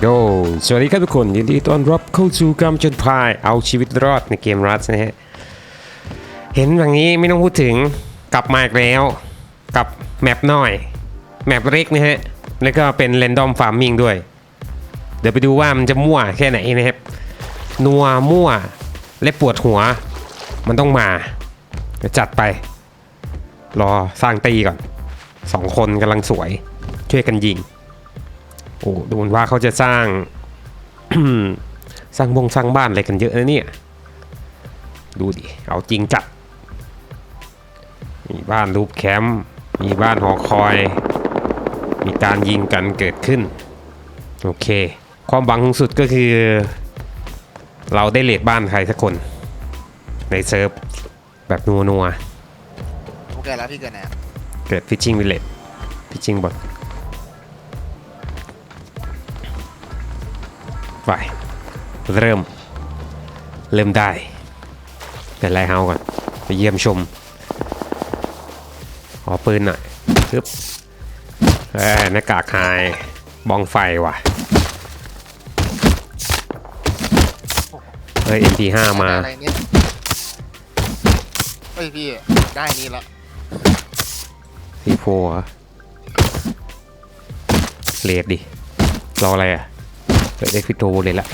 โยสวัสดีครับทุกคนยินดีต้อนรับเข้าสู่การจนพายเอาชีวิตรอดในเกมรัสนะฮะ เห็นอย่างนี้ไม่ต้องพูดถึงกลับมาอีกแล้วกับแมปน้อย แมปเล็กนะฮะ แล้วก็เป็น r รนดอมฟาร์มิงด้วย เดี๋ยวไปดูว่ามันจะมั่วแค่ไหนนะครับ นัวมั่วและปวดหัว มันต้องมาจัดไป รอสร้างตีก่อนสองคนกำลังสวย ช่วยกันยิง โอ้ดูเหมือนว่าเขาจะสร้าง สร้างบงสร้างบ้านอะไรกันเยอะนะเนี่ย ดูดิ เอาจริงจัด มีบ้านรูปแคมป์ มีบ้านหอคอย มีการยิงกันเกิดขึ้น โอเค ความหวังสูงสุดก็คือ เราได้เลดบ้านใครสักคน ในเซิร์ฟแบบนัวนัวผมเกิดแล้วพี่เกิดไหนอะๆเกิดฟิชชิงวิลเลจฟิชชิงบอท ไป เริ่ม เริ่มได้เป็นไรเฮาก่อน ไปเยี่ยมชมขอปืนหน่อยปึ๊บเอ้ยหน้ากากหายบองไฟว่ะเฮ้ย MP5 มาอะไรเนี่ยเฮ้ยพี่ได้นี่ละซีโฟเลดดิ รออะไรอะ เปิดได้ฟิโตเลยละ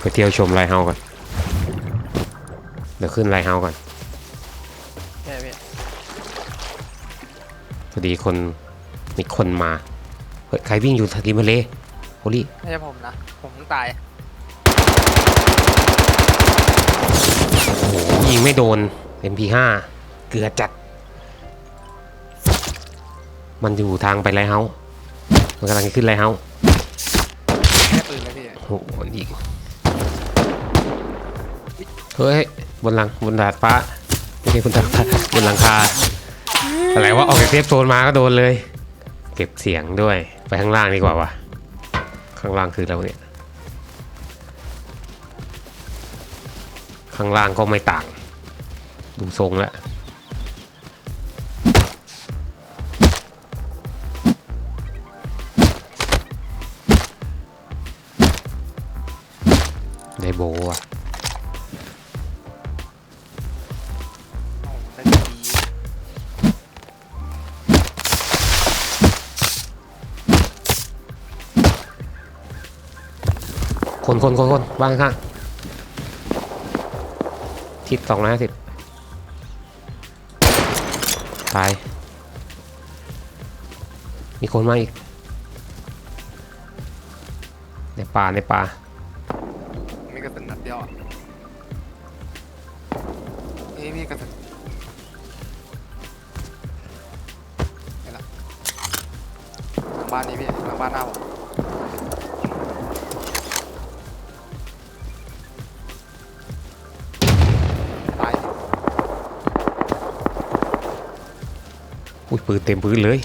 ไปเที่ยวชมไลท์เฮาส์ก่อน เดี๋ยวขึ้นไลท์เฮาส์ก่อนใช่พี่พอดีคนมีคนมา เฮ้ย ใครวิ่งอยู่ริมทะเลโฮลี่ไม่ใช่ผมนะ ผมเพิ่งตาย โอ้โหยิงไม่โดน MP5 เกลือจัด มันอยู่ทางไปไลท์เฮาส์มันกำลังจะขึ้นไลท์เฮาส์แค่ปืนเลยพี่โอ้โหอีกเฮ้ยบนหลังบนดาดฟ้าไม่ใช่บนดาดฟ้าบนหลังคาอะไรวะออกจากเทปโซนมาก็โดนเลย เก็บเสียงด้วยไปข้างล่างดีกว่าวะข้างล่างคือเราเนี่ย ข้างล่างก็ไม่ต่าง ดูทรงแล้ว คนคนคนคนวางข้างทิศสองร้อยห้าสิบตาย มีคนมาอีก ในป่าในป่า อุ้ยปืนเต็มพื้นเลย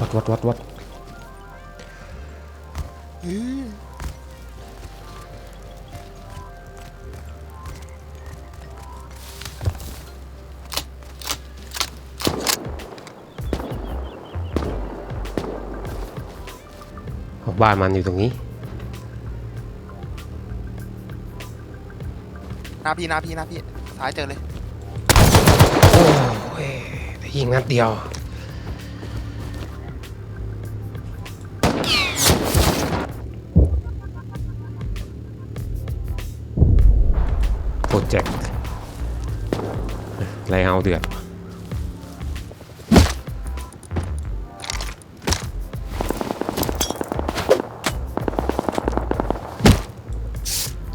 วัดวัดวัดวัดบ้านมันอยู่ตรงนี้ น้าพี่หน้าพี่หน้าพี่ซ้ายเจอเลย โอ้ยได้ยิงนัดเดียว โปรเจกต์ไรเอาเดือด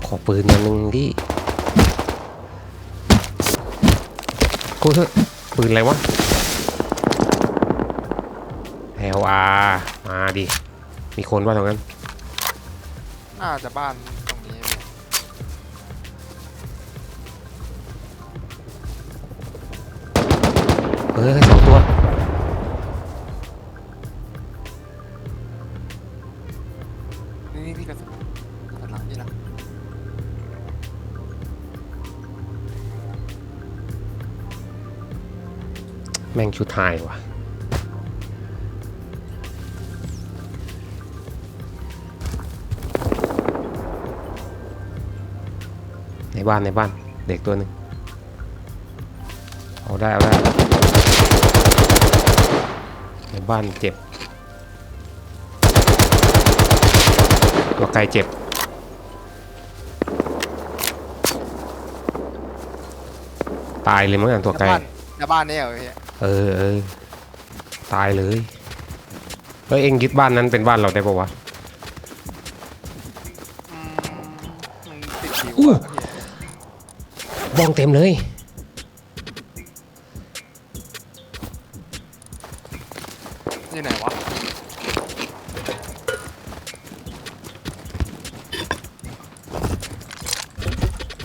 ขอปืนมาหนึ่งดิ กูเถอะปืนอะไรวะ LR มาดิ มีคนว่าตรงนั้น น่าจะบ้านตรงนี้พี่เออสองตัว ชุดไทยว่ะในบ้านในบ้านเด็กตัวหนึ่งเอาได้เอาได้ ในบ้านเจ็บ ตัวไกลเจ็บ ตายเลยมั้งอะตัวไกล ในบ้านในบ้านนี่เหรอพี่ เออเออตายเลยเฮ้ยเอ็งยึดบ้านนั้นเป็นบ้านเราได้ปะวะ อืมมันติดผิวอู้ อะพี่บ้องเต็มเลย อยู่ไหนวะ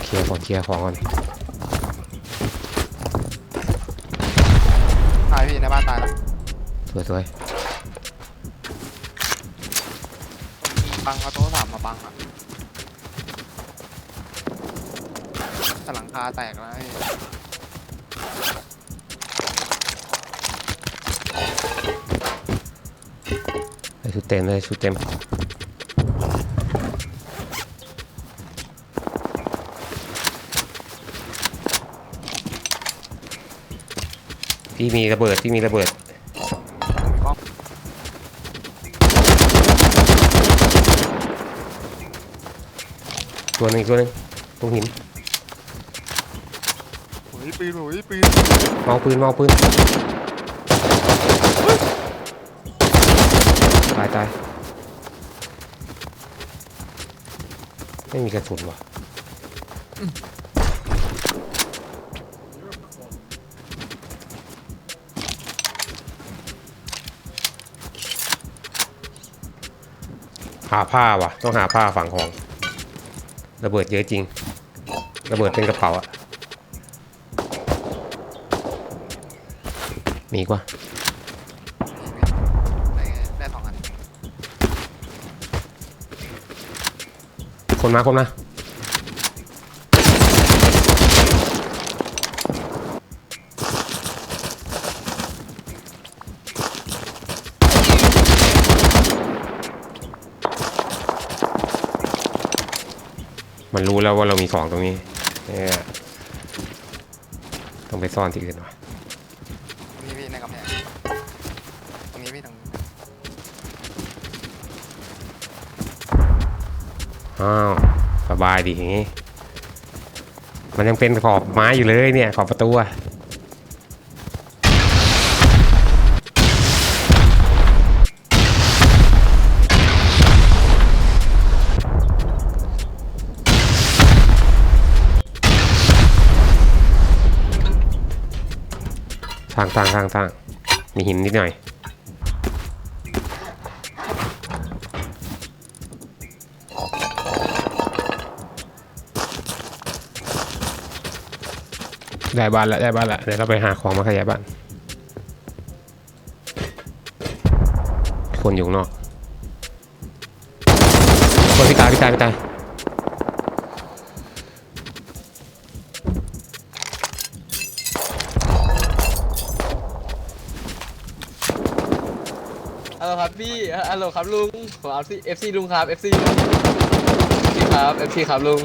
เคลียร์ของเคลียร์ของก่อน สวยสวยบังเอาโต๊ะสามมาบังอะแต่หลังคาแตกแล้วพี่ไอ้ชุดเต็มเลยชุดเต็มที่มีระเบิดที่มีระเบิด มีกล้อง ตัวหนึงอีกตัวหนึงตรงหินโอ้ยปืนโอ้ยปืนเมาปืนเมาปืนตายตายไม่มีกระสุนว่ะหาผ้าว่ะ ต้องหาผ้าฝังของ ระเบิดเยอะจริง ระเบิดเป็นกระเป๋าอะมีอีกว่าได้ได้สองอันคนมาคนมา มันรู้แล้วว่าเรามีของตรงนี้เนี่ยต้องไปซ่อนที่อื่นวะตรงนี้พี่ในกำแพงตรงนี้พี่ตรงนี้อ้าวสบายดีอย่างงี้ มันยังเป็นขอบไม้อยู่เลยเนี่ย ขอบประตูอะ ทางทางทางทางมีหินนิดหน่อย ได้บ้านละได้บ้านละเดี๋ยวเราไปหาของมาขยายบ้าน คนอยู่นอกคนพี่ตายพี่ตายพี่ตา ฮัลโหลครับพี่ฮัลโหลครับลุงผมเอาเอฟซีลุงครับเอฟซีลุงพี่ครับเอฟซีครับลุง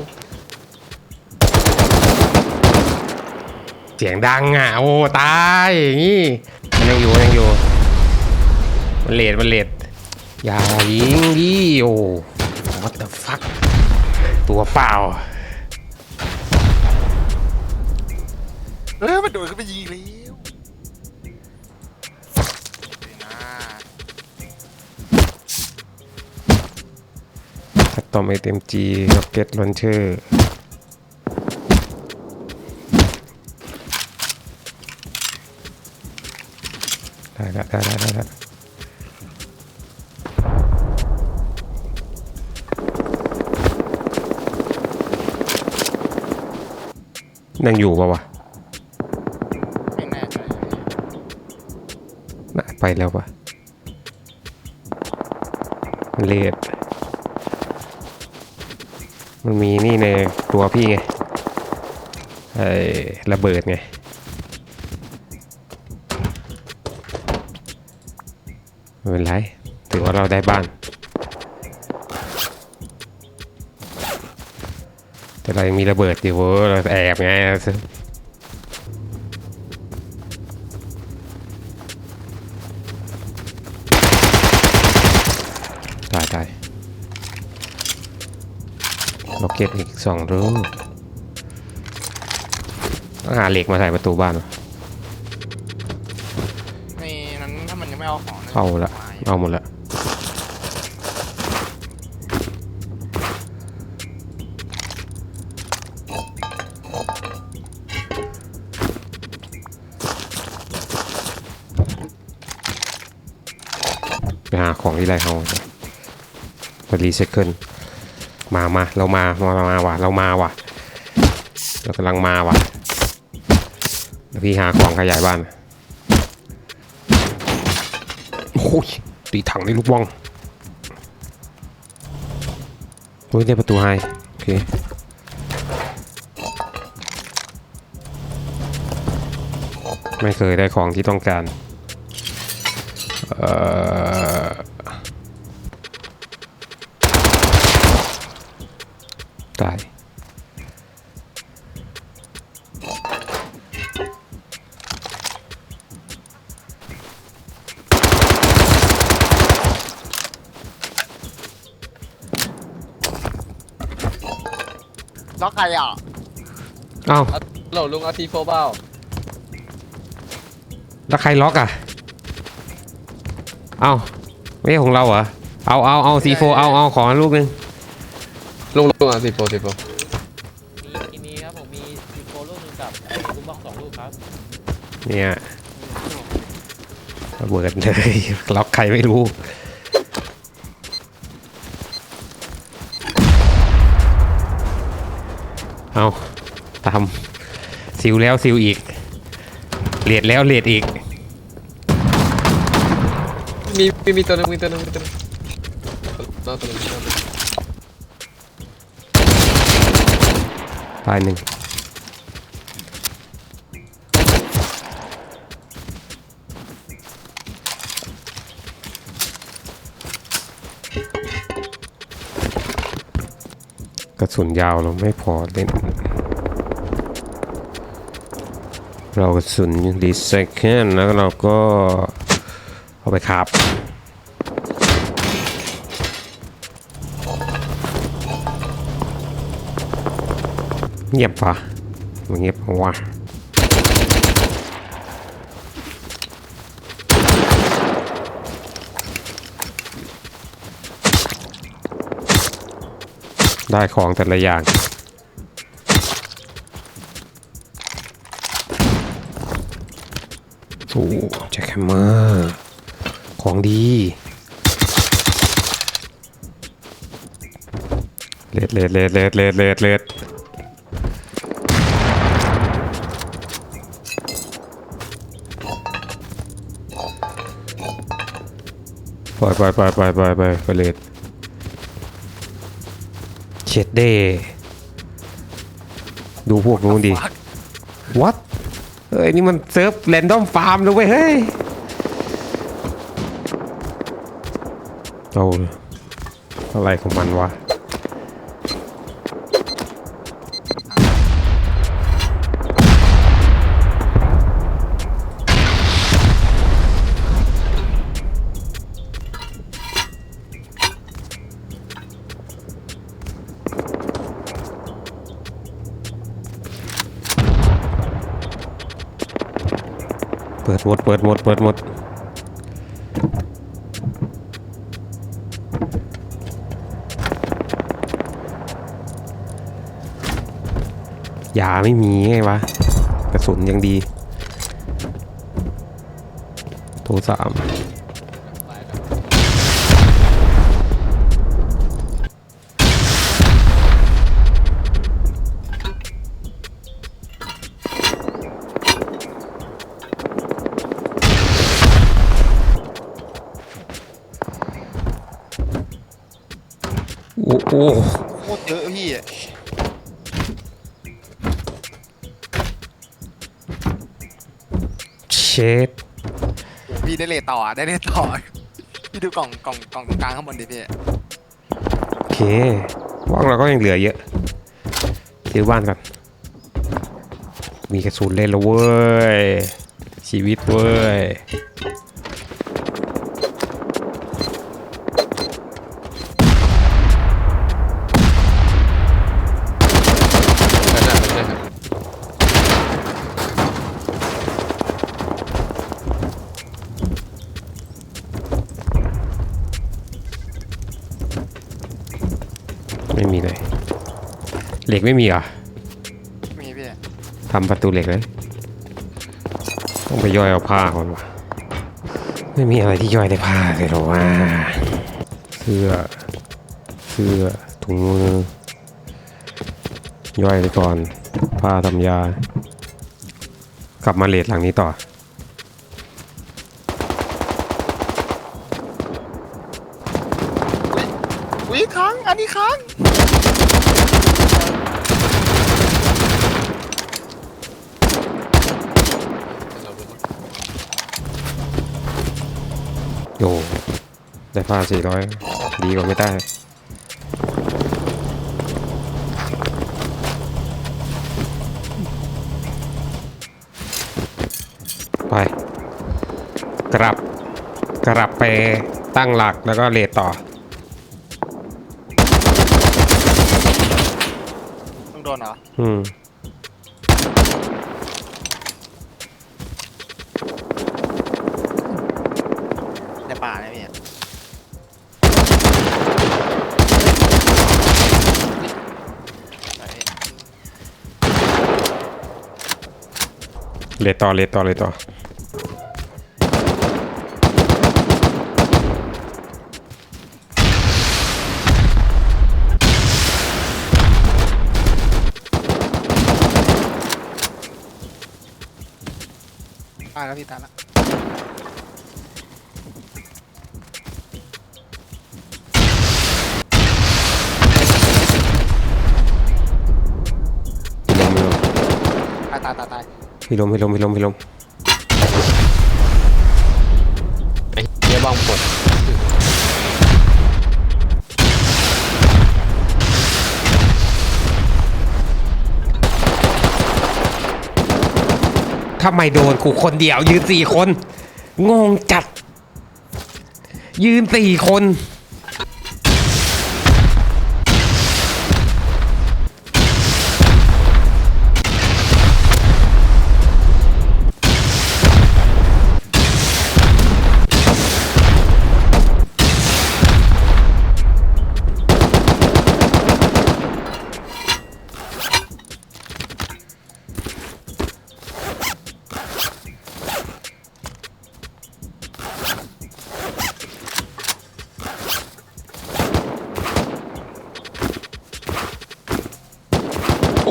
เสียงดังอะ โอ้ ตายอย่างงี้มันยังอยู่มันยังอยู่ มันเลดมันเลดอย่ายิงดิโอ้ what the fuck ตัวเปล่าเออมันโดดขึ้นไปยิงแล้ว ตอมเอเต็มจีร็อกเก็ตลอนเชอร์ได้ละได้ละได้ละยังอยู่ปะวะไม่แน่ใจน่าไปแล้วปะเลด มันมีนี่ในตัวพี่ไงไอ้ระเบิดไงไม่เป็นไรถือว่าเราได้บ้านแต่เรายังมีระเบิดอยู่เว้ยเราแอบไง เก็ตอีกสองรูต้องหาเหล็กมาใส่ประตูบ้านวะในนั้นถ้ามันยังไม่เอาของนะเอาละเอาหมดละไปหาของที่ไรเขาไปรีเซ็ตเคิล มามาเรามามามาว่ะเรามาว่ะเรากำลังมาว่ะเดี๋ยวพี่หาของขยายบ้านโอ้ยตีถังได้ลูกว่องโอ้ยได้ประตูไฮโอเคไม่เคยได้ของที่ต้องการ เอ่อ ล็อกใครอะเอ้าฮัลโหลลุงเอาทีโฟเบ้าแล้วใครล็อกอะเอ้าไม่ใช่ของเราเหรอเอาเอาเอาซีโฟเอาเอาของลูกหนึงลุงลุงเอาทีโฟทีโฟมีมีครับผมมีซีโฟลูกหนึงกับไอ้ลูกบอกสองลูกครับเนี่ยระเบิดเลย ล็อกใครไม่รู้ เอาตามซิลแล้วซิลอีกเลดแล้วเลดอีก มีมีมีตัวหนึงมีตัวหนึงมีตัวหนึงตัวตัวหนึงตัวหนึงตายหนึ่ง สุนยาวเราไม่พอเล่น เรากระสุนดีไซเคิลแล้วเราก็เอาไปครับเงียบปะเงียบวะ ได้ของแต่ละอย่าง โอ้แจ็คแฮมเมอร์ ของดีเลดเลดเลดเลดเลดเลดเลดปล่อยปล่อยปล่อยปล่อยปล่อยปล่อยเลด เช็ดเดดูพวกนู้นดิ what เฮ้ย นี่มันเซิร์ฟแรนดอมฟาร์มเลยเว้ย เฮ้ยเอาอะไรของมันวะ หมดเปิดหมดเปิดหมดยาไม่มีไงวะ กระสุนยังดีตัวสาม โอ้โหโคตรเยอะพี่เชดโอ้พี่ได้เลทต่ออะได้เลทต่อ พี่ดูกล่องกล่องกล่องตรงกลางข้างบนดิพี่โอเคว่างเราก็ยังเหลือเยอะซื้อบ้านก่อนมีกระสุนเล่นแล้วเว้ยชีวิตเว้ย เหล็กไม่มีเหรอมีพี่ทำประตูเหล็กเลยต้องไปย่อยเอาผ้าก่อนวะไม่มีอะไรที่ย่อยได้ผ้าเลยหรอวะเสื้อเสื้อถุงมือย่อยไปก่อนผ้าทำยา กลับมาเลทหลังนี้ต่ออุ้ยค้างอันนี้ค้าง ได้ผ้าสี่ร้อยดีกว่าไม่ได้ไปกลับกลับไปตั้งหลักแล้วก็เลทต่อ ต้องโดนเหรอ อืม เลทต่อเล พี่ลมพี่ลมพี่ลมพี่ลมไอ้เหี้ยบ้องปวดทำไมโดนกูคนเดียวยืนสี่คน งงจัด ยืนสี่คน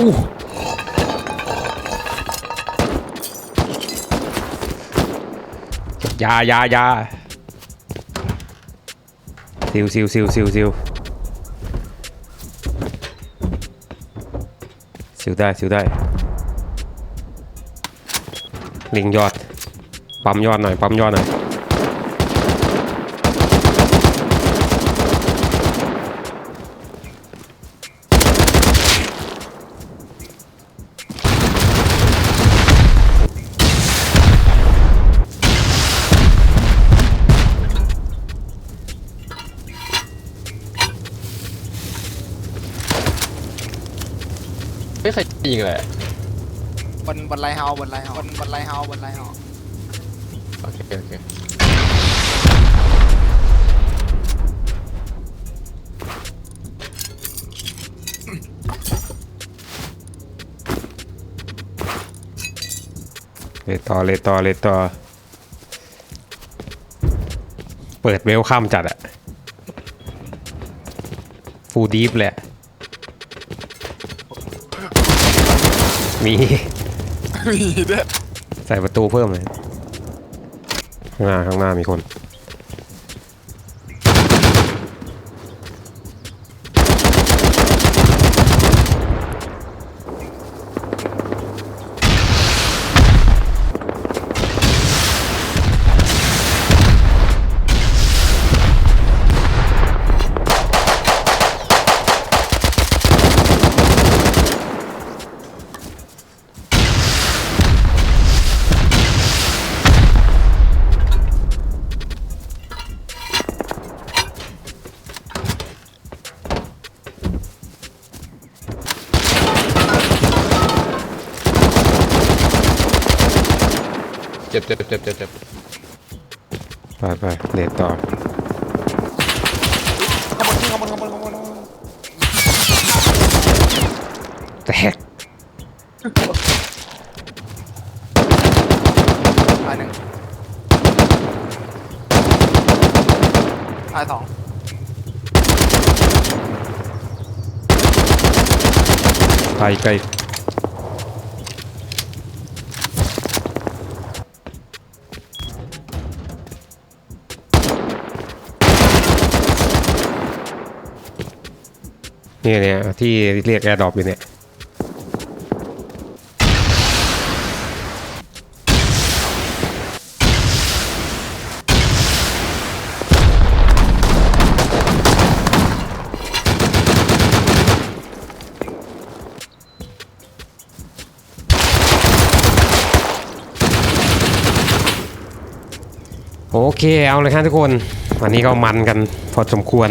อู้ยายายาซิวซิวซิวซิวซิวซิว ได้ซิวได้ลิงยอดปั๊มยอดหน่อยปั๊มยอดหน่อยไม่เคยยิงเลยบนบนไลท์เฮาส์บนไลท์เฮาส์บนบนไลท์เฮาส์บนไลท์เฮาส์โอเคโอเคเลยต่อเลยต่อเลยต่อ เปิดเวลคัมจัดอะฟูดีฟเลยอะ มีมีด้วยใส่ประตูเพิ่มเลยข้างหน้าข้างหน้ามีคน เจ็บเจ็บเจ็บเจ็บเจ็บไปไปเดต่อข้างบนข้างบนข้างบนขบนข้างบนแตกตายหนึ่งตายสองไปไกล เนี่ยเนี่ยที่เรียกแอร์ดรอปอยู่เนี่ยโอเคเอาเลยครับทุกคน วันนี้ก็มันกันพอสมควร